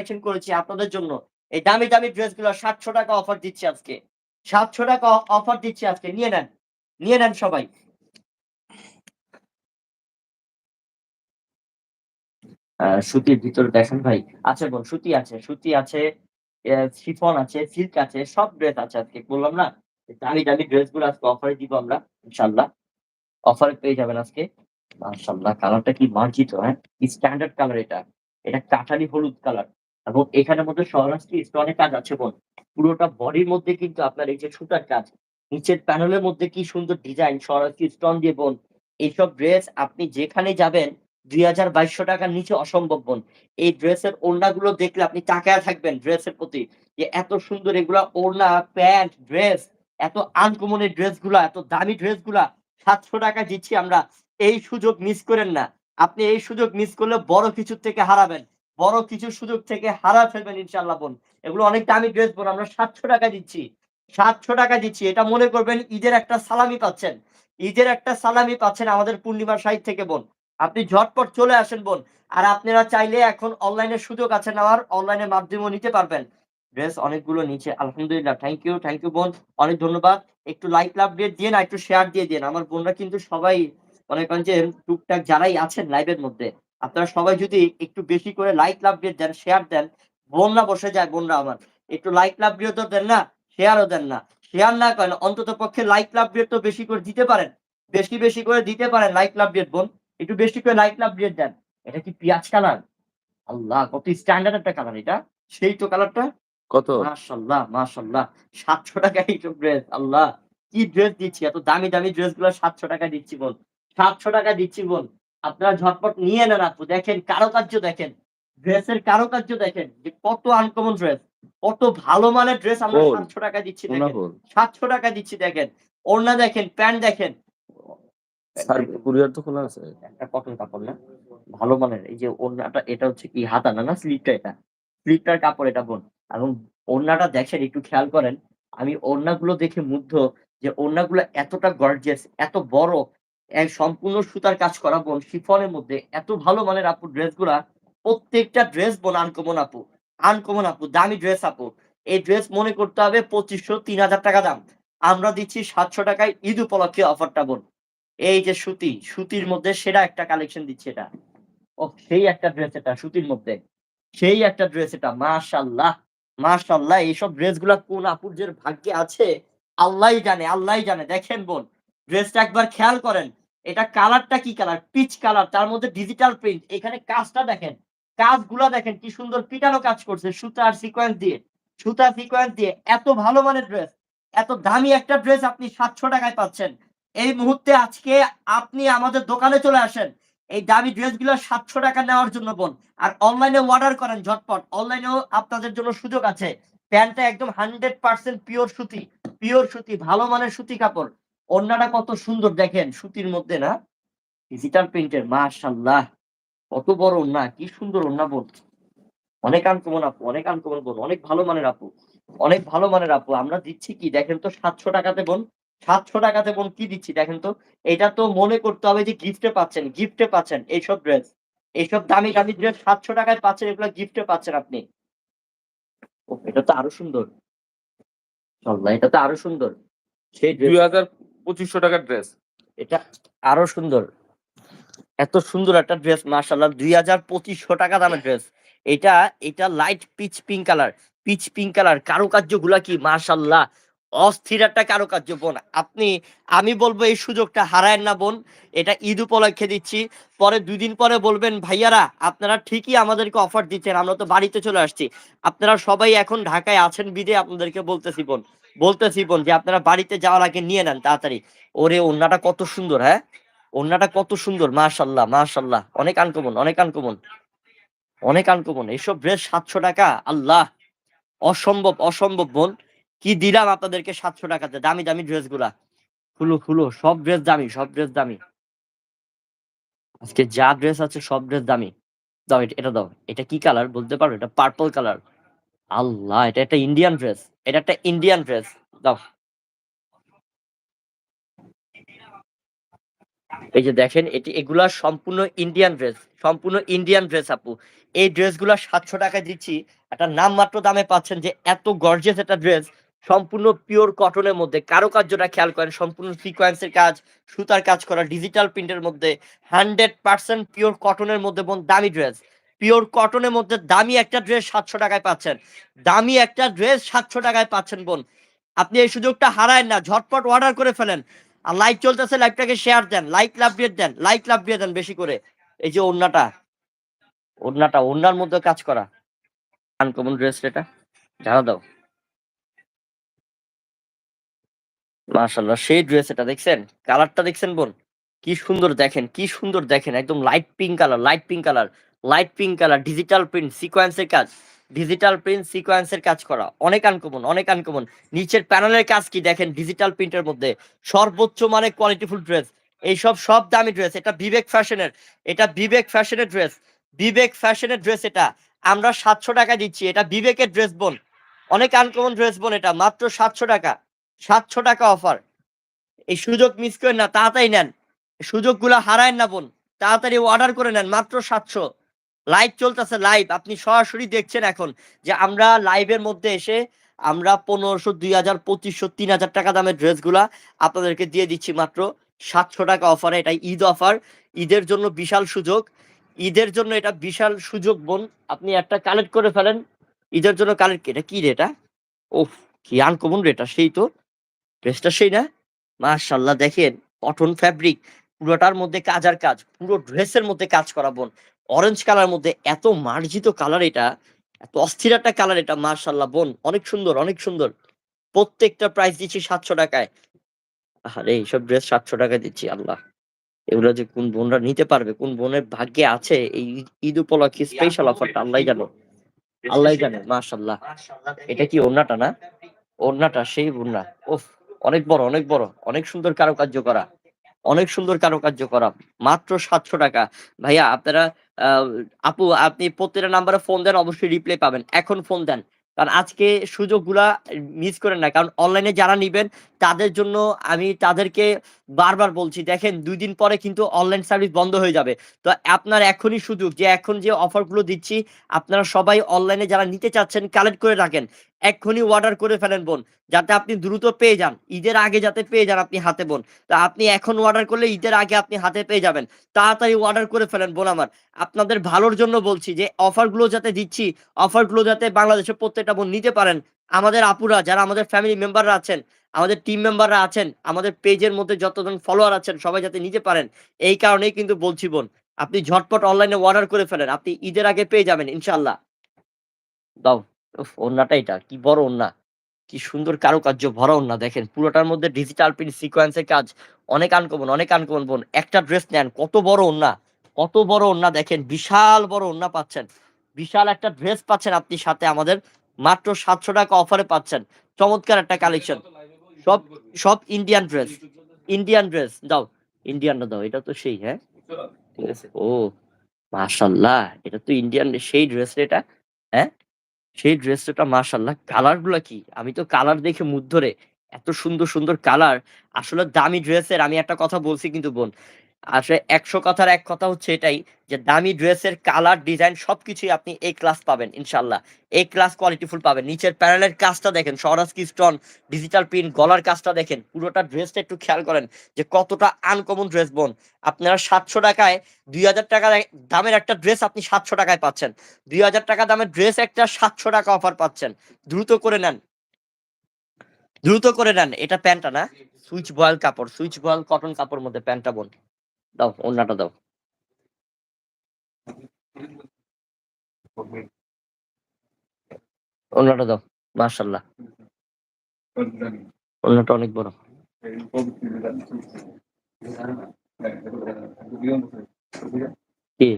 Collection করেছি আপনাদের জন্য। এই দামি দামি ড্রেসগুলো সাতশো টাকা অফার দিচ্ছি আজকে। সাতশো টাকা অফার দিচ্ছি আজকে। নিয়ে নেন। নিয়ে নেন সবাই। সুতির ভিতরে দেখেন ভাই। আছে বোন সুতি আছে। সুতি আছে শিফন আছে সিল্ক আছে, সব ড্রেস আছে আজকে। বললাম না? দামি দামি ড্রেসগুলো আজকে অফারে দিব আমরা ইনশাল্লাহ অফারে পেয়ে যাবেন আজকে। মাশাল্লাহ কালারটা কি মার্জিত হ্যাঁ? স্ট্যান্ডার্ড কালার এটা। এটা কাঠালি হলুদ কালার এবং এখানের মধ্যে সরাসরি স্টোনের কাজ আছে বোন পুরোটা বডির মধ্যে কিন্তু আপনার এই যে সুতার কাজ, নিচের প্যানেলের মধ্যে কি সুন্দর ডিজাইন সরাসরি স্টোন দিয়ে বোন এইসব ড্রেস আপনি যেখানে যাবেন, দুই হাজার বাইশশো টাকার নিচে অসম্ভব বোন এই ড্রেসের ওড়নাগুলো দেখলে আপনি তাকায় থাকবেন ড্রেসের প্রতি যে এত সুন্দর এগুলা ওড়না, প্যান্ট ড্রেস এত আনকমনের ড্রেসগুলা এত দামি ড্রেসগুলা সাতশো টাকা দিচ্ছি আমরা। এই সুযোগ মিস করেন না। আপনি এই সুযোগ মিস করলে বড় কিছুর থেকে হারাবেন। বড় কিছু সুযোগ থেকে হারা ফেলবেন ইনশাল্লাহ বোন। এগুলো অনেক দামি ড্রেস বোন, আমরা সাতশো টাকা দিচ্ছি। সাতশো টাকা দিচ্ছি, এটা মনে করবেন ঈদের একটা সালামি পাচ্ছেন। ঈদের একটা সালামি পাচ্ছেন আমাদের পূর্ণিমা সাইড থেকে বোন। আপনি ঝটপট চলে আসেন বোন, আর আপনারা চাইলে এখন অনলাইনে সুযোগ আছে নেওয়ার অনলাইনের মাধ্যমেও নিতে পারবেন। ড্রেস অনেকগুলো নিচে আলহামদুলিল্লাহ থ্যাংক ইউ থ্যাংক ইউ বোন, অনেক ধন্যবাদ। একটু লাইক লাভ দিয়ে দিয়ে না একটু শেয়ার দিয়ে দিন আমার বোনরা কিন্তু সবাই মনে করেন যে টুকটাক যারাই আছেন লাইভের মধ্যে। আপনারা সবাই যদি একটু বেশি করে লাইক লাভ দেন শেয়ার দেন বোনরা বসে যায় বোনরা আমার। একটু লাইক লাভ তো দেন না শেয়ারও দেন না। শেয়ার না করেন অন্তত পক্ষে লাইক লাভ তো বেশি করে দিতে পারেন। বেশি বেশি করে দিতে পারেন লাইক লাভ বোন। একটু বেশি করে লাইট লাভ দেন। এটা কি পেঁয়াজ কালার আল্লাহ কত স্ট্যান্ডার্ড একটা কালার এটা। সেই তো কালারটা কত? মাশাল্লাহ মাশাল্লাহ। সাতশো টাকা এইসব ড্রেস আল্লাহ। কি ড্রেস দিচ্ছি? এত দামি দামি ড্রেসগুলো সাতশো টাকা দিচ্ছি বোন। সাতশো টাকা দিচ্ছি বোন। আপনারা ঝটপট নিয়ে নেন আপু দেখেন কারুকার্য দেখেন। ড্রেসের কারুকার্য দেখেন যে কত আনকমন ড্রেস কত ভালো মানের ড্রেস আমরা সাতশো টাকা দিচ্ছি দেখেন। সাতশো টাকা দিচ্ছি দেখেন। ওড়না দেখেন প্যান্ট দেখেন। স্যার কুরিয়ার তো খোলা আছে। একটা কটন কাপড় না? ভালো মানের এই যে ওড়নাটা এটা হচ্ছে কি হাতা না না স্লিপটা এটা? স্লিপটার কাপড় এটা বোন। এবং ওড়নাটা দেখেন একটু খেয়াল করেন। আমি ওড়নাগুলো দেখে মুগ্ধ যে ওড়নাগুলো এতটা গর্জিয়াস এত বড় সম্পূর্ণ সুতার কাজ করা বোন, শিফনের মধ্যে এত ভালো মানের আপু ড্রেসগুলা প্রত্যেকটা ড্রেস বোন আনকমন আপু আনকমন আপু, দামি ড্রেস আপু। এই ড্রেস মনে করতে হবে পঁচিশশো তিন হাজার টাকা দাম। আমরা দিচ্ছি সাতশো টাকায় ঈদ উপলক্ষে অফারটা বোন। এই যে সুতি, সুতির মধ্যে সেরা একটা কালেকশন দিচ্ছে এটা। ও, সেই একটা ড্রেস এটা, সুতির মধ্যে। সেই একটা ড্রেস এটা মাশাল্লাহ মাশাল্লাহ এইসব ড্রেসগুলা কোন আপুর যে ভাগ্যে আছে, আল্লাহই জানে আল্লাহই জানে। দেখেন বোন ড্রেসটা একবার খেয়াল করেন। এটা কালারটা কি কালার? পিচ কালার, তার মধ্যে ডিজিটাল প্রিন্ট এখানে কাজটা দেখেন, কাজগুলা দেখেন কি সুন্দর পিটানো কাজ করছে সুতা আর সিকোয়েন্স দিয়ে। সুতা সিকোয়েন্স দিয়ে এত ভালো মানের ড্রেস এত দামি একটা ড্রেস আপনি সাতশো টাকায় পাচ্ছেন। এই মুহূর্তে আজকে আপনি আমাদের দোকানে চলে আসেন। এই দামি ড্রেসগুলো সাতশো টাকা নেওয়ার জন্য বোন। আর অনলাইনে অর্ডার করেন ঝটপট। অনলাইনেও আপনাদের জন্য সুযোগ আছে। প্যান্টটা একদম হান্ড্রেড পার্সেন্ট পিওর সুতি পিওর সুতি, ভালো মানের সুতি কাপড়। ওড়নাটা কত সুন্দর দেখেন সুতির মধ্যে না ডিজিটাল প্রিন্টের মাশাল্লাহ কত বড় ওড়না কি সুন্দর ওড়না বোন অনেক আনকমন আপু অনেক আনকমন বোন অনেক ভালো মানের আপু অনেক ভালো মানের আপু আমরা দিচ্ছি কি দেখেন তো সাতশো টাকাতে বোন সাতশো টাকাতে বোন কি দিচ্ছি দেখেন তো এটা তো মনে করতে হবে যে গিফটে পাচ্ছেন গিফটে পাচ্ছেন এইসব ড্রেস এইসব দামি দামি ড্রেস সাতশো টাকায় পাচ্ছেন এগুলো গিফটে পাচ্ছেন আপনি। ও, এটা তো আরও সুন্দর এটা তো আরও সুন্দর সেই দুই হাজার পঁচিশশো টাকার ড্রেস এটা আরও সুন্দর। এত সুন্দর একটা ড্রেস মার্শাল্লাহ দুই হাজার পঁচিশশো টাকা দামের ড্রেস এটা এটা light peach pink colour peach pink colour কারুকার্যগুলা কি? মার্শাল্লাহ অস্থির একটা কারুকার্য বোন। আপনি, আমি বলব এই সুযোগটা হারায়েন না বোন। এটা ঈদ উপলক্ষে দিচ্ছি। পরে দুই দিন পরে বলবেন, ভাইয়ারা, আপনারা ঠিকই আমাদেরকে অফার দিচ্ছেন, আমরা তো বাড়িতে চলে আসছি। আপনারা সবাই এখন ঢাকায় আছেন বিদে, আপনাদেরকে বলতেছি বোন। বলতেছি বোন যে আপনারা বাড়িতে যাওয়ার আগে নিয়ে নেন তাড়াতাড়ি। ওরে ওন্নাটা কত সুন্দর হ্যাঁ? ওন্নাটা কত সুন্দর, মাশাল্লাহ মাশাল্লাহ। অনেক আনকমন অনেক আনকমন। অনেক আনকমন। এইসব ড্রেস সাতশো টাকা? আল্লাহ! অসম্ভব অসম্ভব বোন। কি দিলাম আপনাদেরকে সাতশো টাকাতে? দামি দামি ড্রেসগুলা খুলো খুলো, সব ড্রেস দামি, সব ড্রেস দামি। আজকে যা ড্রেস আছে সব ড্রেস দামি। দাও, এটা- এটা দাও। এটা কি কালার? বলতে পারো? এটা পার্পল কালার। আল্লাহ, এটা একটা ইন্ডিয়ান ড্রেস এটা একটা ইন্ডিয়ান ড্রেস দাও এই যে দেখেন, এটি, এগুলা সম্পূর্ণ ইন্ডিয়ান ড্রেস সম্পূর্ণ ইন্ডিয়ান ড্রেস আপু। এই ড্রেসগুলা সাতশো টাকায় দিচ্ছি, একটা নামমাত্র দামে পাচ্ছেন যে এত গর্জিয়াস একটা ড্রেস, সম্পূর্ণ পিওর কটনের মধ্যে, কারুকার্যটা খেয়াল করেন, সম্পূর্ণ সিকোয়েন্সের কাজ, সুতার কাজ করা ডিজিটাল প্রিন্টের মধ্যে হান্ড্রেড পার্সেন্ট পিওর কটনের মধ্যে বোন দামি ড্রেস পিওর কটনের মধ্যে দামি একটা ড্রেস সাতশো টাকায় পাচ্ছেন। দামি একটা ড্রেস সাতশো টাকায় পাচ্ছেন বোন। আপনি এই সুযোগটা হারায় না, ঝটপট অর্ডার করে ফেলেন। আর লাইভ চলতেছে লাইভটাকে শেয়ার দেন লাইক লাভ দিয়ে দেন লাইক লাভ দিয়ে দেন বেশি করে। এই যে ওড়নাটা ওড়নাটা, ওড়নার মধ্যে কাজ করা। আনকমন ড্রেস এটা। ঝাড়া দাও। মাশাল্লাহ সেই ড্রেস এটা দেখছেন? কালারটা দেখছেন বোন? কি সুন্দর দেখেন, কি সুন্দর দেখেন। একদম light pink colour light pink colour light pink colour digital print সিকোয়েন্সের কাজ ডিজিটাল প্রিন্ট সিকোয়েন্সের কাজ করা, অনেক আনকমন অনেক আনকমন নিচের প্যানেলের কাজ কি দেখেন? ডিজিটাল প্রিন্টের মধ্যে সর্বোচ্চ মানে কোয়ালিটিফুল ড্রেস এইসব সব দামি ড্রেস এটা বিবেক ফ্যাশনের এটা বিবেক ফ্যাশনের ড্রেস বিবেক ফ্যাশনের ড্রেস এটা। আমরা সাতশো টাকা দিচ্ছি, এটা বিবেকের ড্রেস বোন। অনেক আনকমন ড্রেস বোন এটা, মাত্র সাতশো টাকা সাতশো টাকা অফার এই সুযোগ মিস করেন না, তাড়াতাড়ি নেন। সুযোগগুলো হারায়েন না বোন, তাড়াতাড়ি অর্ডার করে নেন, মাত্র সাতশো। লাইভ চলতেছে লাইভ আপনি সরাসরি দেখছেন এখন যে আমরা লাইভের মধ্যে এসে আমরা পনেরোশো দুই হাজার পঁচিশশো তিন হাজার টাকা দামের ড্রেসগুলা আপনাদেরকে দিয়ে দিচ্ছি মাত্র সাতশো টাকা অফারে এটা ঈদ অফার ঈদের জন্য বিশাল সুযোগ। ঈদের জন্য এটা বিশাল সুযোগ বোন। আপনি একটা কালেক্ট করে ফেলেন। ঈদের জন্য কালেক্ট এটা কি রে এটা? ওহ কি আনকমন রে এটা? সেই তো। ড্রেসটা সেই না? মাশাল্লাহ দেখেন। কটন ফ্যাব্রিক পুরোটার মধ্যে কাজ আর কাজ। পুরো ড্রেসের মধ্যে কাজ করা বোন। অরেঞ্জ কালার মধ্যে এত মার্জিত কালার এটা এত অস্থির একটা কালার এটা মার্শাল্লাহ বোন অনেক সুন্দর অনেক সুন্দর। প্রত্যেকটা প্রাইস দিচ্ছি সাতশো টাকায়। আরে এইসব ড্রেস সাতশো টাকায় দিচ্ছি আল্লাহ। এগুলো যে কোন বোনরা নিতে পারবে কোন বোনের ভাগ্যে আছে এই ঈদ- উপলক্ষে স্পেশাল অফারটা আল্লাহ জানো। আল্লাহ জানে মাশাল্লাহ এটা কি ওড়নাটা না? ওড়নাটা সেই ওড়না। ওফ অনেক বড় অনেক বড় অনেক সুন্দর কারুকার্য করা। অনেক সুন্দর কারুকার্য করা। মাত্র সাতশো টাকা। ভাইয়া, আপনারা আপু, আপনি প্রত্যেকটা নাম্বারে ফোন দেন, অবশ্যই রিপ্লাই পাবেন। এখন ফোন দেন। কারণ আজকে সুযোগগুলা মিস করেন না। কারণ অনলাইনে যারা নিবেন, তাদের জন্য আমি তাদেরকে বারবার বলছি, দেখেন, দুই দিন পরে কিন্তু অনলাইন সার্ভিস বন্ধ হয়ে যাবে। তো আপনার এখনই সুযোগ যে, এখন যে অফারগুলো দিচ্ছি, আপনারা সবাই অনলাইনে যারা নিতে চাচ্ছেন কালেক্ট করে রাখেন। এক্ষুনি অর্ডার করে ফেলেন, বোন। যাতে আপনি দ্রুত পেয়ে যান। ঈদের আগে যাতে পেয়ে যান আপনি হাতে, বোন। তা আপনি এখন অর্ডার করলে ঈদের আগে আপনি হাতে পেয়ে যাবেন। তাড়াতাড়ি অর্ডার করে ফেলেন, বোন আমার। আপনাদের ভালোর জন্য বলছি যে অফারগুলো যাতে দিচ্ছি অফারগুলো যাতে বাংলাদেশের প্রত্যেকটা বোন নিতে পারেন। আমাদের আপুরা, যারা আমাদের ফ্যামিলি মেম্বাররা আছেন, আমাদের টিম মেম্বাররা আছেন, আমাদের পেজের মধ্যে যতজন ফলোয়ার আছেন, সবাই যাতে নিতে পারেন। এই কারণেই কিন্তু বলছি, বোন, আপনি ঝটপট অনলাইনে অর্ডার করে ফেলেন। আপনি ঈদের আগে পেয়ে যাবেন ইনশাল্লাহ দাও। উফ, ওড়নাটা এটা। কি বড় ওড়না। কি সুন্দর কারুকার্য ভরা ওড়না দেখেন। পুরোটার মধ্যে ডিজিটাল প্রিন্ট সিকোয়েন্সের কাজ। অনেক আনকমন অনেক আনকমন বোন। একটা ড্রেস নেন কত বড় ওড়না। কত বড় ওড়না দেখেন। বিশাল বড় ওড়না পাচ্ছেন। বিশাল একটা ড্রেস পাচ্ছেন আপনি সাথে আমাদের। মাত্র সাতশো টাকা অফারে পাচ্ছেন। চমৎকার একটা কালেকশন সব সব ইন্ডিয়ান ড্রেস ইন্ডিয়ান ড্রেস দাও। ইন্ডিয়ানটা দাও এটা তো সেই হ্যাঁ? ঠিক আছে। ও মাশাল্লাহ। এটা তো ইন্ডিয়ান সেই ড্রেস এটা হ্যাঁ? সেই ড্রেসটা মাশাল্লাহ। কালারগুলা কি? আমি তো কালার দেখে মুগ্ধ রে। এত সুন্দর সুন্দর কালার আসলে দামি ড্রেসের আমি একটা কথা বলছি কিন্তু বোন আসলে একশো কথার এক কথা হচ্ছে এটাই যে দামি ড্রেসের কালার ডিজাইন সবকিছুই আপনি এই ক্লাস পাবেন ইনশাল্লাহ এই ক্লাস কোয়ালিটিফুল পাবেন। নিচের প্যানেলের কাজটা দেখেন সরাস কি স্টোন ডিজিটাল প্রিন্ট গলার কাজটা দেখেন। পুরোটা ড্রেসটা একটু খেয়াল করেন যে কতটা আনকমন ড্রেস বোন। আপনারা সাতশো টাকায় দুই হাজার টাকা দামের একটা ড্রেস আপনি সাতশো টাকায় পাচ্ছেন। দুই হাজার টাকা দামের ড্রেস একটা সাতশো টাকা অফার পাচ্ছেন। দ্রুত করে নেন। দ্রুত করে নেন। এটা প্যান্টটা না? সুইচ বয়েল কাপড়, সুইচ বয়েল কটন কাপড় মধ্যে প্যান্টটা, বোন। দাও অন্যটা দাও। অন্যটা দাও মার্শাল্লাহ অন্যটা অনেক বড়। কি?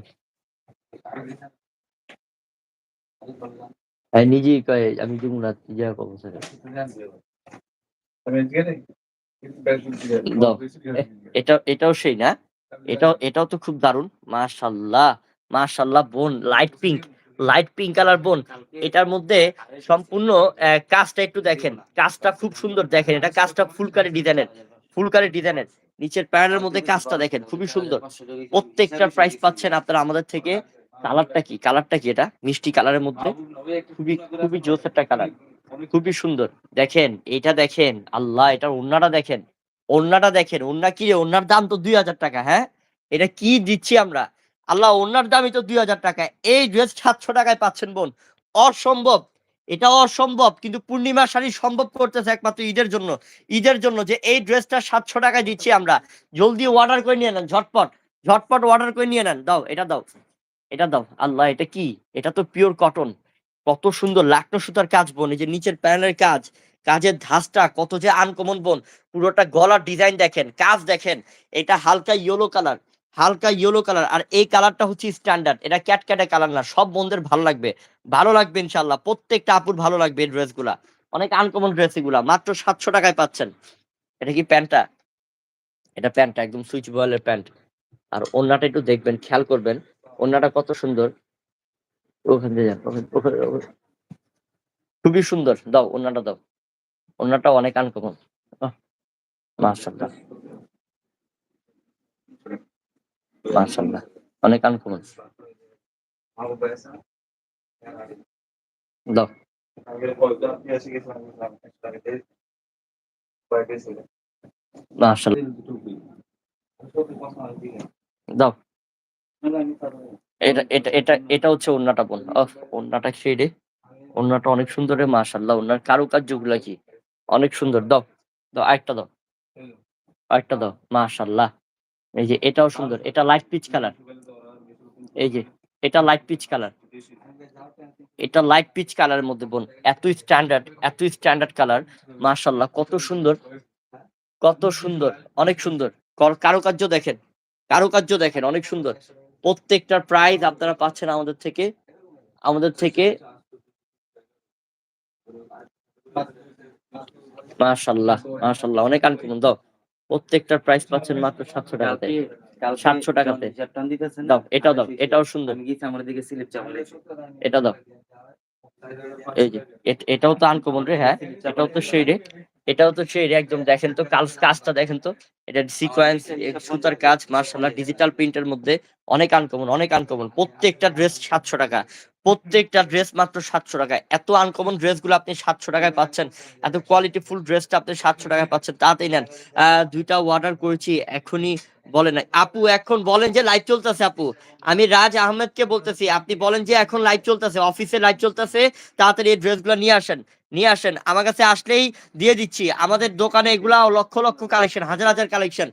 হ্যাঁ নিজেই কয় আমি দিব না যা কব স্যার। দাও। এটা এটাও সেই না? এটাও এটাও তো খুব দারুণ। মাশাল্লাহ মাশাল্লাহ বোন light pink light pink colour বোন। এটার মধ্যে সম্পূর্ণ কাজটা একটু দেখেন। কাজটা খুব সুন্দর দেখেন। এটা কাজটা ফুলকারি ডিজাইনের ফুলকারি ডিজাইনের নিচের প্যানেলের মধ্যে কাজটা দেখেন। খুবই সুন্দর। প্রত্যেকটার প্রাইস পাচ্ছেন আপনারা আমাদের থেকে। কালারটা কি? কালারটা কি এটা? মিষ্টি কালারের মধ্যে। খুবই খুবই জোস একটা কালার খুবই সুন্দর। দেখেন এটা দেখেন। আল্লাহ এটার ওন্নাটা দেখেন। ওন্নাটা দেখেন ওন্না কি রে? ওন্নার দাম তো দুই হাজার টাকা হ্যাঁ? এটা কি দিচ্ছি আমরা? আল্লাহ ওন্নার দামই তো দুই হাজার টাকা। এই ড্রেস সাতশো টাকায় পাচ্ছেন বোন। অসম্ভব। এটা অসম্ভব, কিন্তু পূর্ণিমা শাড়ি সম্ভব করতেছে একমাত্র ঈদের জন্য। ঈদের জন্য যে এই ড্রেসটা সাতশো টাকায় দিচ্ছি আমরা। জলদি অর্ডার করে নিয়ে নেন, ঝটপট। ঝটপট অর্ডার করে নিয়ে নেন। দাও, এটা দাও। এটা দাও। আল্লাহ, এটা কি? এটা তো পিওর কটন কত সুন্দর লাকনো সুতার কাজ বোন, এই যে নিচের প্যানেলের কাজ। কাজের ধাঁচটা, কত যে আনকমন বোন পুরোটা গলার ডিজাইন দেখেন, কাজ দেখেন, এটা হালকা ইয়েলো কালার হালকা ইয়েলো কালার আর এই কালারটা হচ্ছে স্ট্যান্ডার্ড এটা ক্যাটক্যাটে কালার না, সব বন্ধের ভালো লাগবে ভালো লাগবে ইনশাল্লাহ প্রত্যেকটা আপুর ভালো লাগবে এই ড্রেসগুলা অনেক আনকমন ড্রেস এগুলা, মাত্র সাতশো টাকায় পাচ্ছেন, এটা কি প্যান্টটা এটা প্যান্টটা, একদম সুইচ বয়েলের প্যান্ট, আর ওন্নাটা একটু দেখবেন, খেয়াল করবেন ওন্নাটা কত সুন্দর, ওখান দিয়ে যান। খুবই সুন্দর, দাও ওন্নাটা দাও ওন্নাটা অনেক আনকমন মাশাল্লাহ অনেক আনকমন দাও। এটা এটা এটা এটা হচ্ছে ওন্নাটা বোন অফ ওন্নাটা শেডে ওন্নাটা অনেক সুন্দর রে মাশাল্লাহ ওন্নার কারুকার্যগুলা কি? অনেক সুন্দর দাও দাও আরেকটা দাও। আরেকটা দাও মাশাল্লাহ। এই যে এটাও সুন্দর এটা লাইট পিচ কালার এই যে এটা লাইট পিচ কালার এটা লাইট পিচ কালারের মধ্যে বোন এত স্ট্যান্ডার্ড এত স্ট্যান্ডার্ড কালার মাশাল্লাহ কত সুন্দর। কত সুন্দর অনেক সুন্দর। কর- কারুকার্য দেখেন কারুকার্য দেখেন অনেক সুন্দর। প্রত্যেকটার প্রাইস আপনারা পাচ্ছেন আমাদের থেকে আমাদের থেকে। মাশাল্লাহ মাশাল্লাহ অনেক আনকমন দাও প্রত্যেকটার প্রাইস পাচ্ছেন মাত্র সাতশো টাকাতে সাতশো টাকাতে দাও এটাও দাও এটাও সুন্দর। এটা দাও। এই যে এটাও তো আনকমন রে হ্যাঁ? এটাও তো সেই রে এটাও তো সেই রে একদম দেখেন তো কাজ কাজটা দেখেন তো। এটা সিকোয়েন্স সুতার কাজ মার্শাল্লাহ ডিজিটাল প্রিন্টের মধ্যে অনেক আনকমন অনেক আনকমন প্রত্যেকটা ড্রেস সাতশো টাকা। প্রত্যেকটা ড্রেস মাত্র সাতশো টাকায়। এত আনকমন ড্রেসগুলো আপনি সাতশো টাকায় পাচ্ছেন। এত কোয়ালিটি ফুল ড্রেসটা আপনি সাতশো টাকায় পাচ্ছেন, তাতেই নেন। দুইটা অর্ডার করেছি, এখনই বলেন আপু, এখন বলেন যে লাইভ চলতেছে, আপু। আমি রাজ আহমেদকে বলতেছি, আপনি বলেন যে এখন লাইভ চলতেছে অফিসে লাইভ চলতেছে, তাড়াতাড়ি এই ড্রেসগুলো নিয়ে আসেন। নিয়ে আসেন। আমার কাছে আসলেই দিয়ে দিচ্ছি। আমাদের দোকানে এগুলা লক্ষ লক্ষ কালেকশন হাজার হাজার কালেকশন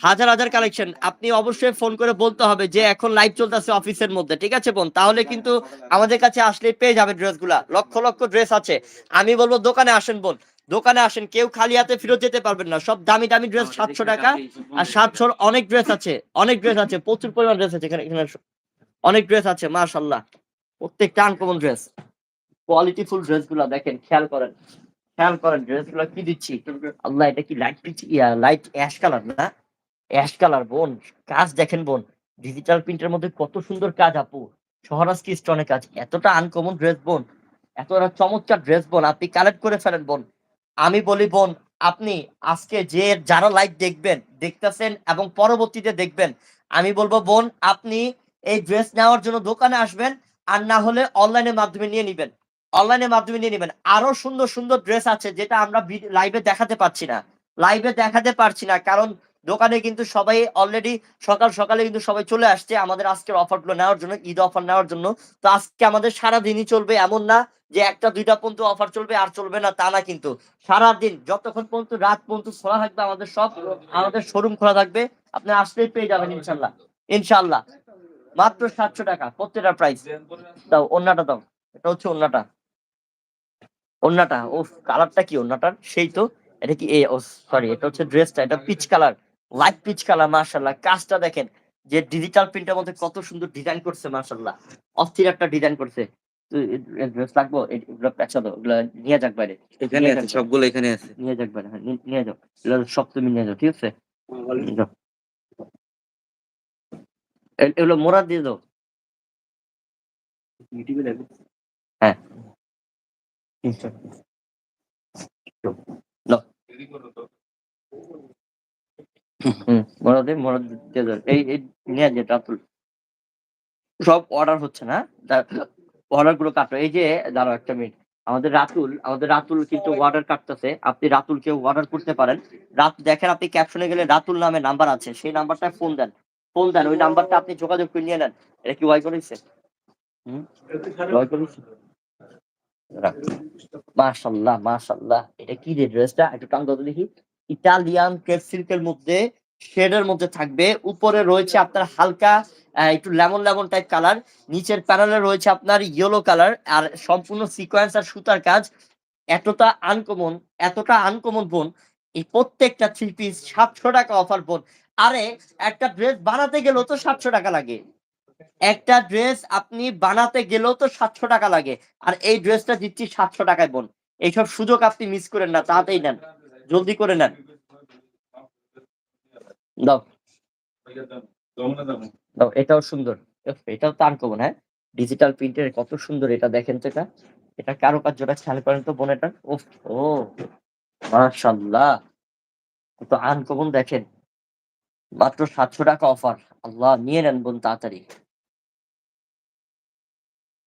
হাজার হাজার কালেকশন আপনি অবশ্যই ফোন করে বলতে হবে যে এখন লাইভ চলতেছে অফিসের মধ্যে ঠিক আছে বোন? তাহলে কিন্তু আমাদের কাছে আসলে পেয়ে যাবে ড্রেসগুলা লক্ষ লক্ষ ড্রেস আছে। আমি বলব দোকানে আসেন বোন। দোকানে আসেন কেউ খালি হাতে ফেরত যেতে পারবেন না। সব দামি দামি ড্রেস সাতশো টাকা। আর সাতশোর অনেক ড্রেস আছে অনেক ড্রেস আছে প্রচুর পরিমাণ ড্রেস আছে এখানে এখানে অনেক ড্রেস আছে মাশাল্লাহ প্রত্যেকটা আনকমন ড্রেস কোয়ালিটি ফুল ড্রেসগুলা দেখেন খেয়াল করেন। খেয়াল করেন ড্রেসগুলা কি দিচ্ছি? আল্লাহ এটা কি light peach light ash colour না? অ্যাশ কালার, বোন। কাজ দেখেন, বোন। ডিজিটাল প্রিন্টের মধ্যে কত সুন্দর কাজ, আপু। সহরাজ কি স্টোনের কাজ। এতটা আনকমন ড্রেস বোন। এতটা চমৎকার ড্রেস বোন। আপনি কালেক্ট করে ফেলেন, বোন। আমি বলি, বোন, আপনি আজকে যে যারা লাইভ দেখবেন, দেখতেছেন এবং পরবর্তীতে দেখবেন, আমি বলব, বোন, আপনি এই ড্রেস নেওয়ার জন্য দোকানে আসবেন আর না হলে অনলাইনের মাধ্যমে নিয়ে নিবেন। অনলাইনের মাধ্যমে নিয়ে নিবেন। আরও সুন্দর সুন্দর ড্রেস আছে যেটা আমরা লাইভে দেখাতে পারছি না। লাইভে দেখাতে পারছি না। কারণ দোকানে কিন্তু সবাই অলরেডি সকাল সকালে কিন্তু সবাই চলে আসছে আমাদের আজকের অফারগুলো নেওয়ার জন্য, ঈদ অফার নেওয়ার জন্য। তো আজকে আমাদের সারা দিনই চলবে এমন না যে একটা, দুইটা পর্যন্ত অফার চলবে আর চলবে না, তা না কিন্তু। সারা দিন যতক্ষণ পর্যন্ত, রাত পর্যন্ত খোলা থাকবে আমাদের সব, আমাদের শোরুম খোলা থাকবে। আপনি আসলেই পেয়ে যাবেন ইনশাল্লাহ ইনশাল্লাহ। মাত্র সাতশো টাকা, প্রত্যেকটা প্রাইস দাও অন্যটা দাও, এটা হচ্ছে অন্যটা অন্যটা ও কালারটা কি অন্যটার সেই তো, এটা কি এ ও সরি এটা হচ্ছে ড্রেসটা এটা peach colour light peach colour মার্শাল্লাহ কাজটা দেখেন যে ডিজিটাল প্রিন্টের মধ্যে কত সুন্দর ডিজাইন করছে মার্শাল্লাহ অস্থির একটা ডিজাইন করছে। লাগবো? এগুলো এগুলো নিয়ে যাক বাইরে। এখানে আছে সবগুলো এখানে আছে। নিয়ে যাক বাইরে হ্যাঁ, নিয়ে যাও। এগুলো সব তুমি নিয়ে যাও ঠিক আছে। এ- এগুলো মোড়া দিয়ে দাও। হ্যাঁ। মরদে মরদ এই এই, নিয়ে রাতুল। সব অর্ডার হচ্ছে না অর্ডারগুলো কাটো। এই যে, দাঁড়াও একটা মিনিট আমাদের রাতুল আমাদের রাতুল কিন্তু অর্ডার কাটতেছে। আপনি রাতুলকে অর্ডার করতে পারেন। রাত, দেখেন আপনি ক্যাপশনে গেলে রাতুল নামে নাম্বার আছে। সেই নাম্বারটায় ফোন দেন। ফোন দেন, ওই নাম্বারটা আপনি যোগাযোগ করে নিয়ে নেন। এটা কি ওয়াই করেছে? ওয়াই করেছে? মাশাল্লাহ মাশাল্লাহ। এটা কি রে ড্রেসটা একটু টান দাও তো দেখি। ইটালিয়ান ক্রেপ সিল্কের মধ্যে, শেডের মধ্যে থাকবে। উপরে রয়েছে আপনার হালকা একটু লেমন লেমন টাইপ কালার নিচের প্যানেলে রয়েছে আপনার ইয়েলো কালার আর সম্পূর্ণ সিকোয়েন্স আর সুতার কাজ এতটা আনকমন এতটা আনকমন বোন। এই প্রত্যেকটা থ্রি পিস সাতশো টাকা অফার বোন। আরে, একটা ড্রেস বানাতে গেলেও তো সাতশো টাকা লাগে। একটা ড্রেস আপনি বানাতে গেলেও তো সাতশো টাকা লাগে। আর এই ড্রেসটা দিচ্ছি সাতশো টাকায় বোন। এইসব সুযোগ আপনি মিস করেন না, তাড়াতাড়ি নেন। জলদি করে নেন। দাও। দাও, এটাও সুন্দর। এটাও তো আনকমন হ্যাঁ? ডিজিটাল প্রিন্টের কত সুন্দর এটা দেখেন তো এটা। এটা কারও কার্যটা খেয়াল করেন তো বোন এটা উফ ও মাশাল্লাহ কত আনকমন দেখেন। মাত্র সাতশো টাকা অফার আল্লাহ, নিয়ে নেন বোন তাড়াতাড়ি।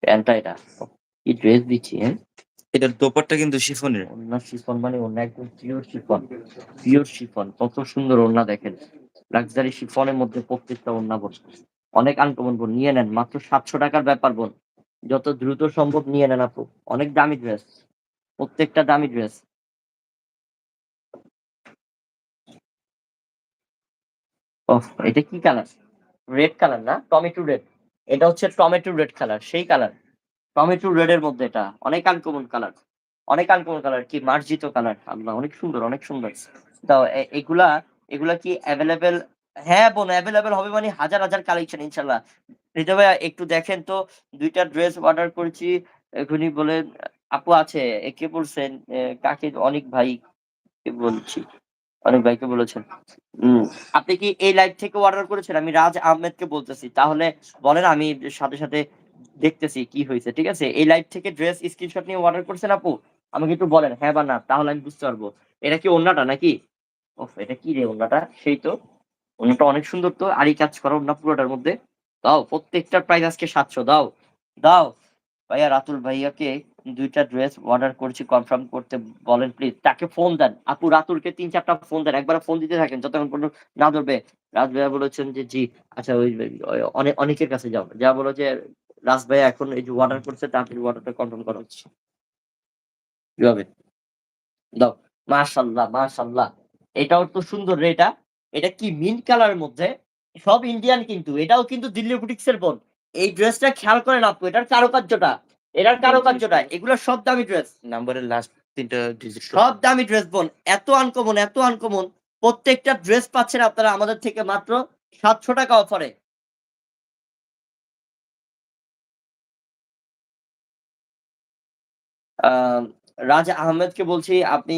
প্যান্টটা এটা। কি ড্রেস দিচ্ছি হ্যাঁ? এটার দোপারটা কিন্তু শিফনের। ওড়না শিফন মানে ওড়না একদম পিওর শিফন। পিওর শিফন, কত সুন্দর ওড়না দেখেন। লাক্সারি শিফনের মধ্যে প্রত্যেকটা ওড়না বোন। অনেক আনকমন বোন, নিয়ে নেন। মাত্র সাতশো টাকার ব্যাপার বোন। যত দ্রুত সম্ভব নিয়ে নেন আপু। অনেক দামি ড্রেস প্রত্যেকটা দামি ড্রেস ওহ, এটা কি কালার রেড কালার না? টমেটো রেড এটা হচ্ছে টমেটো রেড কালার সেই কালার টমেটো রেড এর মধ্যে এটা। অনেক আনকমন কালার অনেক আনকমন কালার কি মার্জিত কালার আল্লাহ, অনেক সুন্দর অনেক সুন্দর। তাও এগুলা এগুলা কি অ্যাভেলেবেল হ্যাঁ বোন অ্যাভেলেবেল হবে মানে হাজার হাজার কালেকশন ইনশাল্লাহ ঋতু ভাইয়া, একটু দেখেন তো, দুইটা ড্রেস অর্ডার করেছি। এখনই বলেন আপু আছে কে বলছেন কাকে, অনেক ভাই বলছি? অনেক ভাইকে বলেছেন। আপনি কি এই লাইভ থেকে অর্ডার করেছেন? আমি রাজ আহমেদকে বলতেছি। তাহলে বলেন, আমি সাথে সাথে দেখতেছি কি হয়েছে, ঠিক আছে? এই লাইভ থেকে ড্রেস স্ক্রিনশট নিয়ে অর্ডার করছেন আপু? আমাকে একটু বলেন হ্যাঁ বা না? তাহলে আমি বুঝতে পারব। এটা কি ওন্নাটা নাকি? ওফ, এটা কি রে ওন্নাটা সেই তো। ওন্নাটা অনেক সুন্দর তো আর এই কাজ করো ওন্না পুরোটার মধ্যে। দাও, প্রত্যেকটার প্রাইস আজকে সাতশো, দাও। দাও। ভাইয়া, রাতুল ভাইয়াকে দুইটা ড্রেস অর্ডার করছি কনফার্ম করতে বলেন প্লিজ তাকে ফোন দেন। আপু, রাতুলকে তিন চারটা ফোন দেন। একবার ফোন দিতে থাকেন, যতক্ষণ পর্যন্ত না ধরবে। রাজ ভাইয়া বলেছেন যে, জি আচ্ছা ওই ওই অনেক অনেকের কাছে যাও। যা বলো যে রাজ ভাইয়া এখন এই যে অর্ডার করছে তাড়াতাড়ি অর্ডারটা কনফার্ম করা হচ্ছে। কীভাবে? দাও মাশাল্লাহ মাশাল্লাহ এটাও তো সুন্দর রে এটা। এটা কি মিন্ট কালারের মধ্যে? সব ইন্ডিয়ান কিন্তু এটাও কিন্তু দিল্লি বুটিক্স এর বোন এই ড্রেসটা খেয়াল করেন আপু এটার কারুকার্যটা। এটার কারুকার্যটা এগুলো সব দামি ড্রেস নাম্বারের লাস্ট তিনটা ডিজিট সব। দামি ড্রেস বোন এত আনকমন এত আনকমন প্রত্যেকটা ড্রেস পাচ্ছেন আপনারা আমাদের থেকে মাত্র সাতশো টাকা অফারে রাজ আহমেদকে বলছি আপনি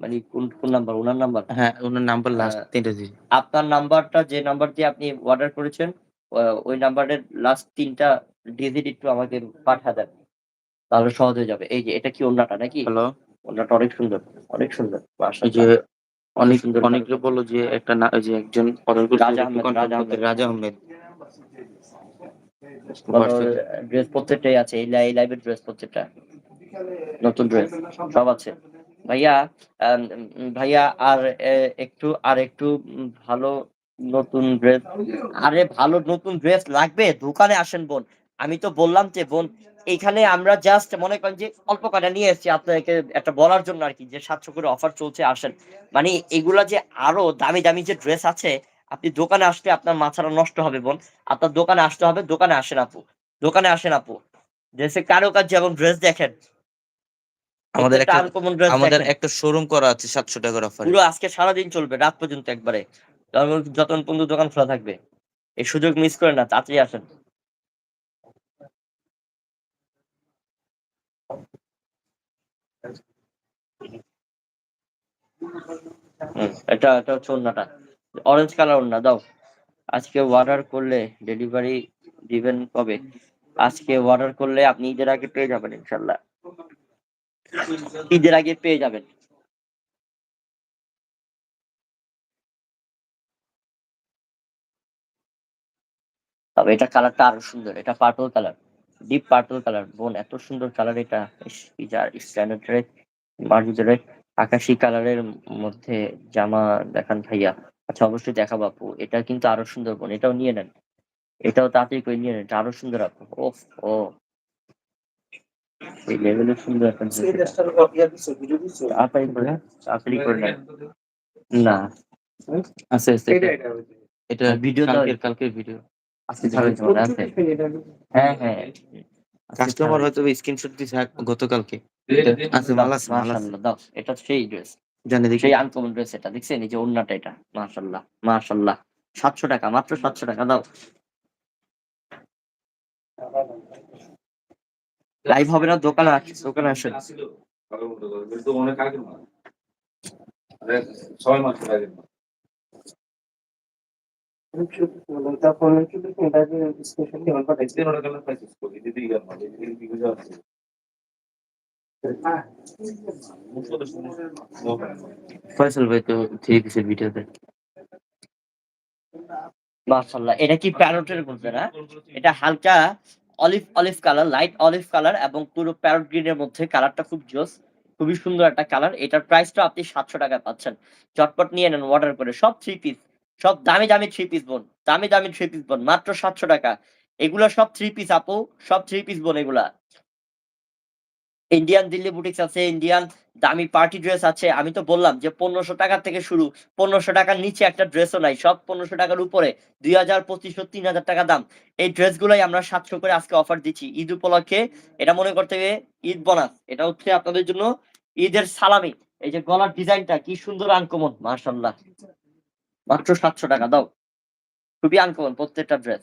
মানে কোন কোন নাম্বার ওনার নাম্বার হ্যাঁ ওনার নাম্বার লাস্ট তিনটা ডিজিট আপনার নাম্বারটা যে নাম্বার দিয়ে আপনি অর্ডার করেছেন ওই নাম্বারের লাস্ট তিনটা ডিজিট একটু আমাকে পাঠা দেন। তাহলে সহজ হয়ে যাবে। এই যে এটা কি ওন্নাটা নাকি? হ্যালো ওন্নাটা অনেক সুন্দর অনেক সুন্দর। যে অনেক সুন্দর অনেকে বলল যে একটা না ওই যে একজন অর্ডার করছে রাজা আহমেদ, রাজা আহমেদ। ড্রেস প্রত্যেকটাই আছে এই লাইভের ড্রেস প্রত্যেকটা নতুন ড্রেস সব আছে। ভাইয়া ভাইয়া আর একটু আর একটু ভালো নতুন ড্রেস আরে ভালো নতুন ড্রেস লাগবে? দোকানে আসেন বোন। আমি তো বললাম যে বোন এখানে আমরা জাস্ট মনে করেন যে অল্প কটা নিয়ে এসেছি আপনাকে একটা বলার জন্য আর কি যে সাতশো করে অফার চলছে আসেন। মানে এগুলা যে আরও দামি দামি যে ড্রেস আছে আপনি দোকানে আসলে আপনার মাথাটা নষ্ট হবে বোন। আপনার দোকানে আসতে হবে দোকানে আসেন আপু। দোকানে আসেন আপু। ড্রেসে কারও কাজ যেমন ড্রেস দেখেন। আমাদের একটা আমাদের। একটা শোরুম করা আছে সাতশো টাকার অফার পুরো আজকে সারাদিন চলবে রাত পর্যন্ত একবারে। যতক্ষণ পর্যন্ত দোকান খোলা থাকবে। এই সুযোগ মিস করে না তাড়াতাড়ি আসেন। এটা এটা হচ্ছে ওন্নাটা অরেঞ্জ কালার ওন্না দাও। আজকে অর্ডার করলে ডেলিভারি দিবেন কবে? আজকে অর্ডার করলে আপনি ঈদের আগে পেয়ে যাবেন ইনশাল্লাহ। ঈদের আগে পেয়ে যাবেন। তবে এটা কালারটা আরও সুন্দর, এটা purple colour deep purple colour বোন, এত সুন্দর কালার এটা যার স্ট্যান্ডার্ড আকাশি কালারের মধ্যে জামা দেখান ভাইয়া। আচ্ছা অবশ্যই দেখাবো আপু, এটা কিন্তু আরও সুন্দর বোন, এটাও নিয়ে নেন। এটাও তাড়াতাড়ি করে নিয়ে নেন, এটা আরও সুন্দর আপু ও ও। এই লেভেলের সুন্দর একটা করে করে না। এটা- ভিডিও ভিডিও আজকে আছে। হ্যাঁ হ্যাঁ। কাস্টমার হয়তো স্ক্রিনশট দিছে গতকালকে। আছে ভালো আছে মাশাআল্লাহ দাও। এটা সেই ড্রেস জানি দেখি। সেই আনকমন ড্রেস এটা। দেখছেন? এই যে ওন্নাটা এটা। মাশাআল্লাহ মাশাআল্লাহ। সাতশো টাকা মাত্র সাতশো টাকা দাও। লাইভ হবে না, দোকানে দোকানে আসেন। ফয়সাল ভাই তো থ্রি পিসের ভিডিওতে। মাশাআল্লাহ, এটা কি প্যারটের মধ্যে না? এটা হালকা olive olive colour light olive colour এবং পুরো প্যারট গ্রিনের মধ্যে কালারটা খুব জোস, খুবই সুন্দর একটা কালার এটার প্রাইসটা আপনি সাতশো টাকা পাচ্ছেন। চটপট নিয়ে নেন অর্ডার করে। সব থ্রি পিস সব দামি দামি থ্রি পিস বোন, দামি দামি থ্রি পিস বোন, মাত্র সাতশো টাকা। এগুলো সব থ্রি পিস আপু, সব থ্রি পিস বোন এগুলা। ইন্ডিয়ান দিল্লি বুটিক্স আছে ইন্ডিয়ান দামি পার্টি ড্রেস আছে, আমি তো বললাম যে পনেরোশো টাকা থেকে শুরু, পনেরোশো টাকার নিচে একটা ড্রেসও নাই, সব পনেরোশো টাকার উপরে, দুই হাজার, পঁচিশশো, তিন হাজার টাকা দাম। এই ড্রেসগুলোই আমরা সাতশো করে আজকে অফার দিচ্ছি। ঈদ উপলক্ষে এটা মনে করতে হবে, ঈদ বোনাস এটা হচ্ছে আপনাদের জন্য ঈদের সালামি এই যে গলার ডিজাইনটা কি সুন্দর আনকমন মার্শাল্লাহ মাত্র সাতশো টাকা, দাও। খুবই আনকমন প্রত্যেকটা ড্রেস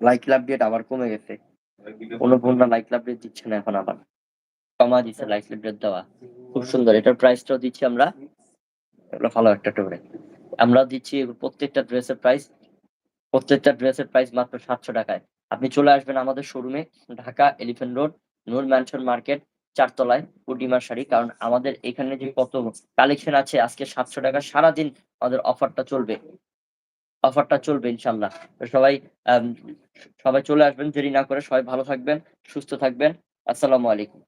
লাইক লাভ ডেট আবার কমে গেছে। কোনো বোনরা লাইক লাভ ডেট দিচ্ছে না এখন আবার। কমা দিচ্ছে লাইক লাভ ডেট দেওয়া। খুব সুন্দর, এটার প্রাইসটাও দিচ্ছি আমরা। এগুলো ভালো একটা টোরে আমরা দিচ্ছি প্রত্যেকটা ড্রেসের প্রাইস প্রত্যেকটা ড্রেসের প্রাইস মাত্র সাতশো টাকায়। আপনি চলে আসবেন আমাদের শোরুমে Dhaka elephant road Noor mansion market চারতলায়, পূর্ণিমার শাড়ি। কারণ আমাদের এখানে যে কত কালেকশন আছে, আজকে সাতশো টাকা সারাদিন আমাদের অফারটা চলবে। অফারটা চলবে ইনশাল্লাহ। সবাই সবাই চলে আসবেন, দেরি না করে সবাই ভালো থাকবেন, সুস্থ থাকবেন। আসসালামু আলাইকুম।